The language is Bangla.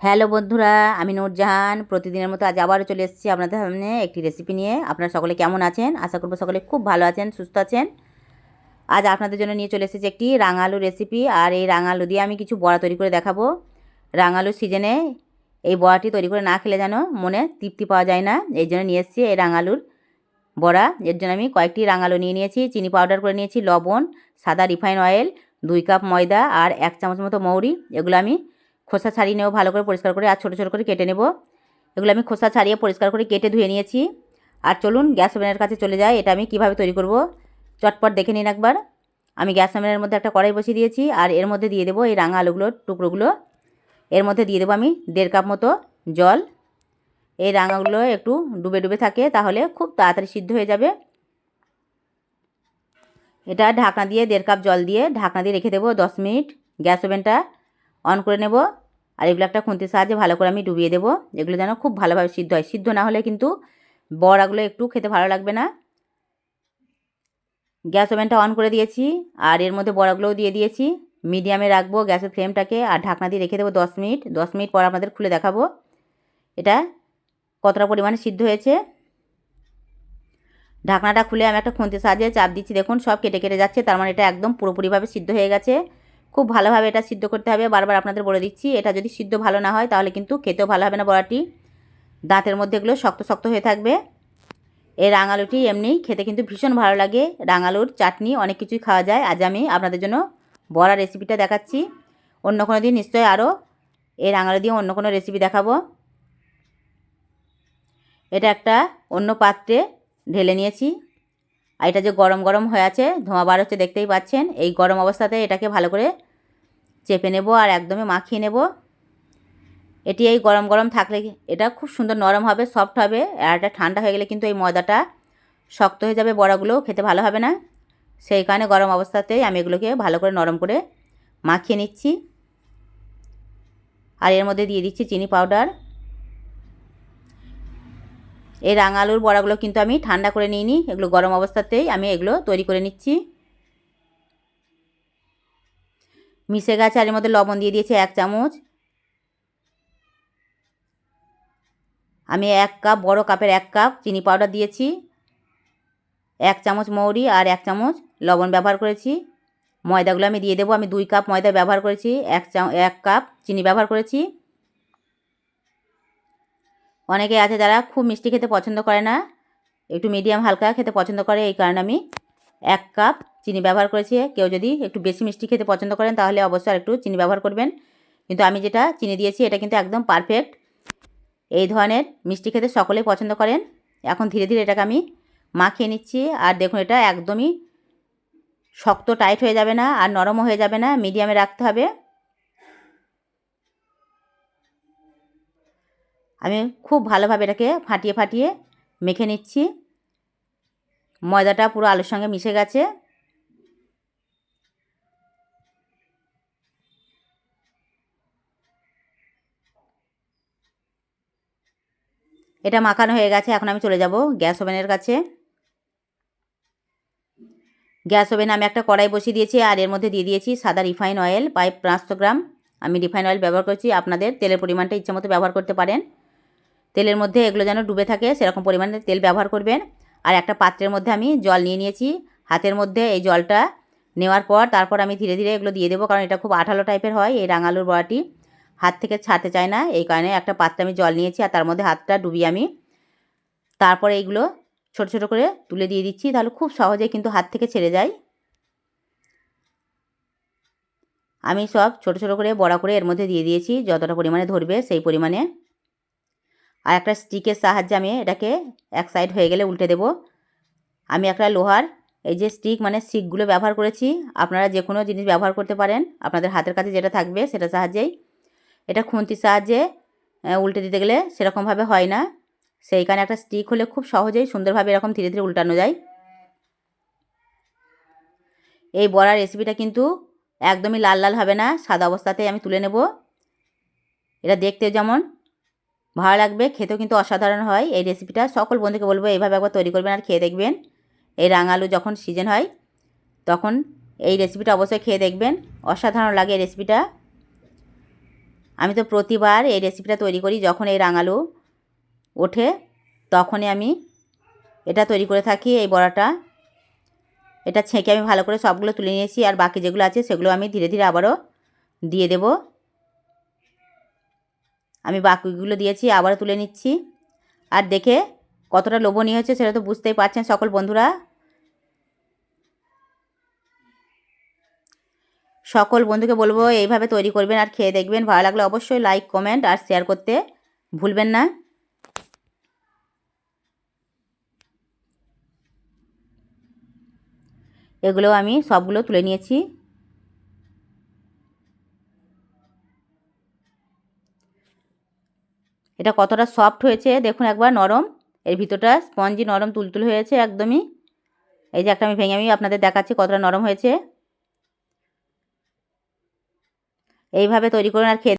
হ্যালো বন্ধুরা, আমি নূরজাহান। প্রতিদিনের মতো আজ আবারও চলে এসেছি আপনাদের সামনে একটি রেসিপি নিয়ে। আপনারা সকলে কেমন আছেন? আশা করব সকলে খুব ভালো আছেন, সুস্থ আছেন। আজ আপনাদের জন্য নিয়ে চলে এসেছি একটি রাঙালু রেসিপি আর এই রাঙালু দিয়ে আমি কিছু বড়া তৈরি করে দেখাবো। রাঙালু সিজনে এই বড়াটি তৈরি করে না খেলে যেন মনে তৃপ্তি পাওয়া যায় না। এই জন্য নিয়ে এসেছি এই রাঙালুর বড়া। এর জন্য আমি কয়েকটি রাঙালু নিয়ে নিয়েছি, চিনি পাউডার করে নিয়েছি, লবণ, সাদা রিফাইন অয়েল দুই কাপ ময়দা, আর এক চামচ মতো মৌরি। এগুলো আমি খোসা ছাড়িয়ে নেব, ভালো করে পরিষ্কার করে আর ছোটো ছোটো করে কেটে নেব। এগুলো আমি খোসা ছাড়িয়ে পরিষ্কার করে কেটে ধুয়ে নিয়েছি। আর চলুন, গ্যাস ওভেনের কাছে চলে যাই। এটা আমি কীভাবে তৈরি করব, চটপট দেখে নিন একবার। আমি গ্যাস ওভেনের মধ্যে একটা কড়াই বসিয়ে দিয়েছি আর এর মধ্যে দিয়ে দেবো এই রাঙা আলুগুলোর টুকরোগুলো। এর মধ্যে দিয়ে দেবো আমি দেড় কাপ মতো জল। এই রাঙাগুলো একটু ডুবে ডুবে থাকে, তাহলে খুব তাড়াতাড়ি সিদ্ধ হয়ে যাবে। এটা ঢাকনা দিয়ে দেড় কাপ জল দিয়ে ঢাকনা দিয়ে রেখে দেবো দশ মিনিট। গ্যাস ওভেনটা অন করে নেব। আর এগুলো একটা খুন্তির সাহায্যে ভালো করে আমি ডুবিয়ে দেবো। এগুলো যেন খুব ভালোভাবে সিদ্ধ হয়। সিদ্ধ না হলে কিন্তু বড়াগুলো একটু খেতে ভালো লাগবে না। গ্যাস ওভেনটা অন করে দিয়েছি। আর এর মধ্যে বড়াগুলোও দিয়ে দিয়েছি। মিডিয়ামে রাখব গ্যাসের ফ্লেমটাকে। আর ঢাকনা দিয়ে রেখে দেবো দশ মিনিট। দশ মিনিট পর আপনাদের খুলে দেখাবো। এটা কতটা পরিমাণে সিদ্ধ হয়েছে। ঢাকনাটা খুলে আমি একটা খুন্তির সাহায্যে চাপ দিচ্ছি। দেখুন সব কেটে কেটে যাচ্ছে। তার মানে এটা একদম পুরোপুরিভাবে সিদ্ধ হয়ে গেছে। খুব ভালোভাবে এটা সিদ্ধ করতে হবে। বারবার আপনাদের বলে দিচ্ছি, এটা যদি সিদ্ধ ভালো না হয় তাহলে কিন্তু খেতেও ভালো হবে না বড়াটি। দাঁতের মধ্যে এগুলো শক্ত শক্ত হয়ে থাকবে। এই রাঙালুটি এমনি খেতে কিন্তু ভীষণ ভালো লাগে। রাঙালুর চাটনি অনেক কিছুই খাওয়া যায়। আজ আমি আপনাদের জন্য বড়া রেসিপিটা দেখাচ্ছি। অন্য কোনো দিন নিশ্চয়ই আরও এই রাঙালু দিয়ে অন্য কোনো রেসিপি দেখাবো। এটা একটা অন্য পাত্রে ঢেলে নিয়েছি। আর এটা যে গরম গরম হয়ে আছে, ধোঁয়া বার হচ্ছে দেখতেই পাচ্ছেন। এই গরম অবস্থাতে এটাকে ভালো করে চেপে নেব আর একদমই মাখিয়ে নেব। এটি এই গরম গরম থাকলে এটা খুব সুন্দর নরম হবে সফট হবে, আর এটা ঠান্ডা হয়ে গেলে কিন্তু এই ময়দাটা শক্ত হয়ে যাবে বড়াগুলো খেতে ভালো হবে না। সেই কারণে গরম অবস্থাতেই আমি এগুলোকে ভালো করে নরম করে মাখিয়ে নিচ্ছি। আর এর মধ্যে দিয়ে দিচ্ছি চিনি পাউডার। এই রাঙালুর বড়াগুলো কিন্তু আমি ঠান্ডা করে নিইনি, এগুলো গরম অবস্থাতেই আমি এগুলো তৈরি করে নিচ্ছি। মিশে গেছে, আর এর মধ্যে লবণ দিয়ে দিয়েছি এক চামচ। আমি এক কাপ, বড় কাপের এক কাপ চিনি পাউডার দিয়েছি। এক চামচ মৌরি আর এক চামচ লবণ ব্যবহার করেছি। ময়দাগুলো আমি দিয়ে দেবো, আমি দুই কাপ ময়দা ব্যবহার করেছি, এক চা, এক কাপ চিনি ব্যবহার করেছি। অনেকে আছে যারা খুব মিষ্টি খেতে পছন্দ করে না, একটু মিডিয়াম হালকা খেতে পছন্দ করে, এই কারণে আমি এক কাপ চিনি ব্যবহার করেছি। কেউ যদি একটু বেশি মিষ্টি খেতে পছন্দ করেন, তাহলে অবশ্যই আর একটু চিনি ব্যবহার করবেন। কিন্তু আমি যেটা চিনি দিয়েছি, এটা কিন্তু একদম পারফেক্ট এই ধরনের মিষ্টি খেতে সকলেই পছন্দ করেন। এখন ধীরে ধীরে এটাকে আমি মাখিয়ে নিচ্ছি। আর দেখুন, এটা একদমই শক্ত টাইট হয়ে যাবে না আর নরমও হয়ে যাবে না মিডিয়ামে রাখতে হবে। আমি খুব ভালোভাবে এটাকে ফাটিয়ে ফাটিয়ে মেখে নিচ্ছি। ময়দাটা পুরো আলুর সঙ্গে মিশে গেছে। এটা মাখানো হয়ে গেছে, এখন আমি চলে যাব গ্যাস ওভেনের কাছে। গ্যাস ওভেনে আমি একটা কড়াই বসিয়ে দিয়েছি, আর এর মধ্যে দিয়ে দিয়েছি সাদা রিফাইন অয়েল প্রায় পাঁচশো গ্রাম। আমি রিফাইন অয়েল ব্যবহার করছি, আপনাদের তেলের পরিমাণটা ইচ্ছা মতো ব্যবহার করতে পারেন। তেলের মধ্যে এগুলো যেন ডুবে থাকে, সেরকম পরিমাণে তেল ব্যবহার করবেন। আর একটা পাত্রের মধ্যে আমি জল নিয়ে নিয়েছি। হাতের মধ্যে এই জলটা নেওয়ার পর, তারপর আমি ধীরে ধীরে এগুলো দিয়ে দেবো, কারণ এটা খুব আঠালো টাইপের হয়, এই রাঙালুর বড়াটি। হাত থেকে ছাড়তে চায় না। এই কারণে একটা পাত্রে আমি জল নিয়েছি আর তার মধ্যে হাতটা ডুবিয়ে আমি তারপরে এইগুলো ছোট ছোট করে তুলে দিয়ে দিচ্ছি। তাহলে খুব সহজে কিন্তু হাত থেকে ছেড়ে যায়। আমি সব ছোট ছোট করে, বড়া করে এর মধ্যে দিয়ে দিয়েছি। যতটা পরিমাণে ধরবে সেই পরিমাণে। আর একটা স্টিকের সাহায্যে আমি এটাকে এক সাইড হয়ে গেলে উল্টে দেব। আমি একটা লোহার, এই যে স্টিক মানে শিকগুলো ব্যবহার করেছি। আপনারা যে কোনো জিনিস ব্যবহার করতে পারেন। আপনাদের হাতের কাছে যেটা থাকবে সেটা সাহায্যেই এটা খুন্তির সাহায্যে উল্টে দিতে গেলে সেরকমভাবে হয় না। সেইখানে একটা স্টিক হলে খুব সহজেই সুন্দরভাবে এরকম ধীরে ধীরে উল্টানো যায়। এই বড়ার রেসিপিটা কিন্তু একদমই লাল লাল হবে না, সাদা অবস্থাতেই আমি তুলে নেব। এটা দেখতে যেমন ভালো লাগবে, খেতেও কিন্তু অসাধারণ হয় এই রেসিপিটা সকল বন্ধুকে বলব এইভাবে একবার তৈরি করবেন আর খেয়ে দেখবেন। এই রাঙালু যখন সিজন হয়, তখন এই রেসিপিটা অবশ্যই খেয়ে দেখবেন। অসাধারণ লাগে এই রেসিপিটা আমি তো প্রতিবার এই রেসিপিটা তৈরি করি, যখন এই রাঙালু ওঠে, তখনই আমি এটা তৈরি করে থাকি এই বড়াটা। এটা ছেঁকে আমি ভালো করে সবগুলো তুলে নিয়েছি, আর বাকি যেগুলো আছে সেগুলো আমি ধীরে ধীরে আবারও দিয়ে দেব। আমি বাকিগুলো দিয়েছি, আবারও তুলে নিচ্ছি। আর দেখে কতটা লোভনীয় হচ্ছে সেটা তো বুঝতেই পারছেন সকল বন্ধুরা। সকল বন্ধুকে বলব, এইভাবে তৈরি করবেন আর খেয়ে দেখবেন। ভালো লাগলে অবশ্যই লাইক কমেন্ট আর শেয়ার করতে ভুলবেন না। এগুলো আমি সবগুলো তুলে নিয়েছি। এটা কতটা সফট হয়েছে, দেখুন একবার নরম। এর ভিতরটা স্পঞ্জি নরম তুলতুল হয়েছে একদমই। এই যে একটা আমি ভেঙে আমি আপনাদের দেখাচ্ছি কতটা নরম হয়েছে। এইভাবে তৈরি করুন আর খেয়ে